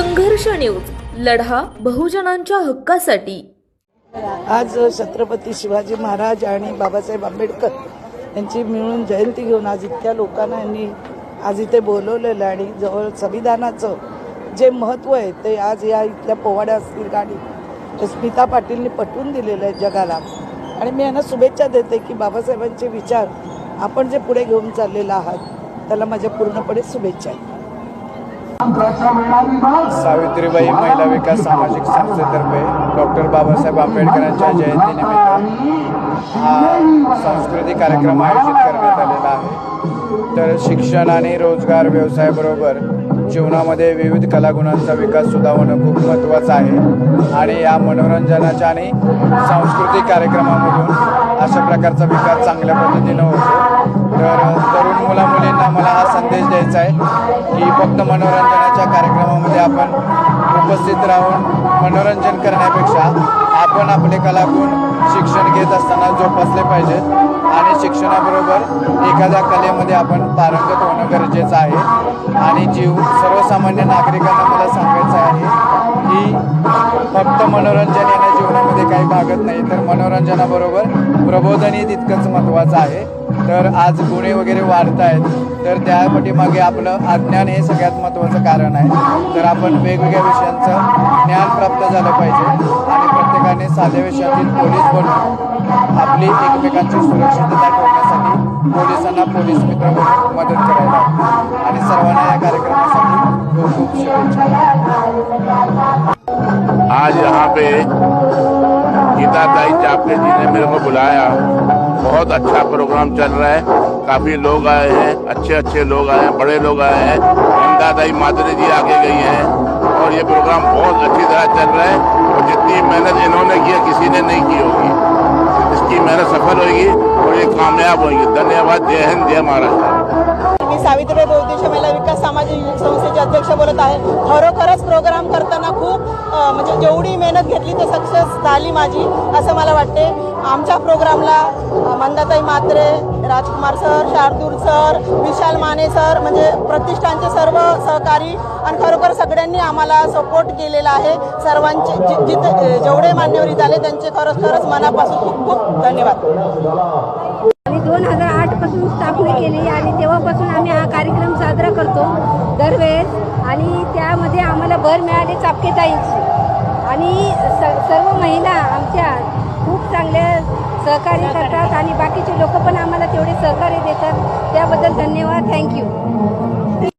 संघर्ष न्यूज. लढा बहुजनांच्या हक्कासाठी. आज छत्रपती शिवाजी महाराज आणि बाबासाहेब आंबेडकर यांची मिळून जयंती घेऊन आज इतक्या लोकांना यांनी आज इथे बोलवलेलं आहे. आणि जवळ संविधानाचं जे महत्त्व आहे ते आज या इथल्या पोवाड्या असतील गाणी स्मिता पाटीलनी पटवून दिलेलं आहे जगाला. आणि मी यांना शुभेच्छा देते की बाबासाहेबांचे विचार आपण जे पुढे घेऊन चाललेला आहात त्याला माझ्या पूर्णपणे शुभेच्छा आहे सावित्रीबाई महिला विकास सामाजिक संस्थेतर्फे डॉक्टर बाबासाहेब आंबेडकरांच्या जयंतीनिमित्त हा सांस्कृतिक कार्यक्रम आयोजित करण्यात आलेला आहे. तर शिक्षण आणि रोजगार व्यवसायाबरोबर जीवनामध्ये विविध कलागुणांचा विकास सुद्धा होणं खूप महत्त्वाचं आहे. आणि या मनोरंजनाच्या आणि सांस्कृतिक कार्यक्रमामधून अशा प्रकारचा विकास चांगल्या पद्धतीनं होतो. तर तरुण मुला मुलींना मला हा संदेश द्यायचा आहे की फक्त मनोरंजनाच्या कार्यक्रमामध्ये आपण उपस्थित राहून मनोरंजन करण्यापेक्षा आपण आपले कलागुण शिक्षण घेत असताना जोपासले पाहिजेत. आणि शिक्षणाबरोबर एखाद्या कलेमध्ये आपण पारंगत होणं गरजेचं आहे. आणि जीव सर्वसामान्य नागरिकांना मला सांगायचं आहे की फक्त मनोरंजन येणं जीवनामध्ये काही भागत नाही तर मनोरंजनाबरोबर प्रबोधनही तितकंच महत्त्वाचं आहे. तर आज गुन्हे वगैरे वाढत आहेत तर त्या पाठीमागे आपलं अज्ञान हे सगळ्यात महत्त्वाचं कारण आहे. तर आपण वेगवेगळ्या विषयांचं ज्ञान प्राप्त झालं पाहिजे आणि प्रत्येकाने साध्या विषयातील पोलीस बनून आपली एकमेकांची सुरक्षितता ठेवण्यासाठी पोलिसांना पोलीस मित्र म्हणून मदत करायला आणि सर्वांना या कार्यक्रमासाठी खूप खूप शुभेच्छा. आज यहाँ पे गीताताई चापके जी ने मेरे को बुलाया। बहुत अच्छा प्रोग्राम चल रहा है। काफ़ी लोग आए हैं अच्छे अच्छे लोग आए हैं, बड़े लोग आए हैं। गीताताई माधुरी जी आगे गई हैं और ये प्रोग्राम बहुत अच्छी तरह चल रहा है और जितनी मेहनत इन्होंने की है, किसी ने नहीं की होगी। इसकी मेहनत सफल होगी और ये कामयाब होगी। धन्यवाद। जय हिंद, जय महाराष्ट्र। सावित्रीबाई बहुद्देशीय महिला विकास सामाजिक संस्थेचे अध्यक्ष बोलत आहे खरोखरच प्रोग्राम करताना खूप म्हणजे जेवढी मेहनत घेतली ते सक्सेस झाली माझी असं मला वाटते. आमच्या प्रोग्रामला Mandatai Matre Rajkumar sir Shardul sir Vishal Mane sir म्हणजे प्रतिष्ठानचे सर्व सहकारी आणि खरोखर सगळ्यांनी आम्हाला सपोर्ट केलेला आहे. सर्वांचे जि जिथे जेवढे मान्यवरी झाले त्यांचे खरंच खरंच मनापासून खूप खूप धन्यवाद. दोन हजार आठपासून स्थापना केली आणि तेव्हापासून आम्ही हा कार्यक्रम साजरा करतो दरवेळेस. आणि त्यामध्ये आम्हाला भर मिळाली चापकेताईंची. आणि स सर्व महिला आमच्या खूप चांगल्या सहकार्य करतात आणि बाकीचे लोक पण आम्हाला तेवढे सहकार्य देतात. त्याबद्दल धन्यवाद. थँक्यू.